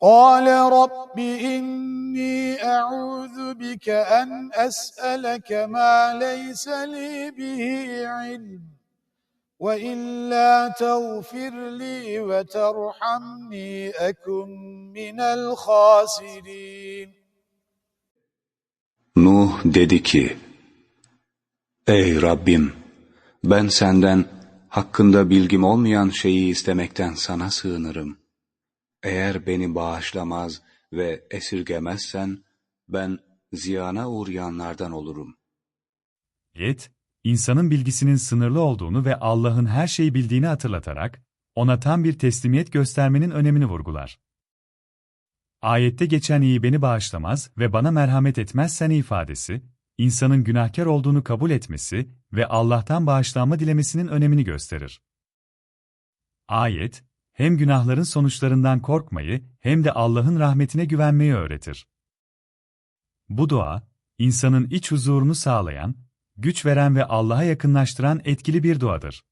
قال رب إني أعوذ بك أن أسألك ما ليس لي به علم وإلا تغفر لي وترحمني أكن من الخاسرين Nuh dedi ki, Ey Rabbim! Ben senden hakkında bilgim olmayan şeyi istemekten sana sığınırım. Eğer beni bağışlamaz ve esirgemezsen, ben ziyana uğrayanlardan olurum. Ayet, insanın bilgisinin sınırlı olduğunu ve Allah'ın her şeyi bildiğini hatırlatarak, ona tam bir teslimiyet göstermenin önemini vurgular. Ayette geçen iyi beni bağışlamaz ve bana merhamet etmezsen ifadesi, insanın günahkar olduğunu kabul etmesi ve Allah'tan bağışlanma dilemesinin önemini gösterir. Ayet, hem günahların sonuçlarından korkmayı hem de Allah'ın rahmetine güvenmeyi öğretir. Bu dua, insanın iç huzurunu sağlayan, güç veren ve Allah'a yakınlaştıran etkili bir duadır.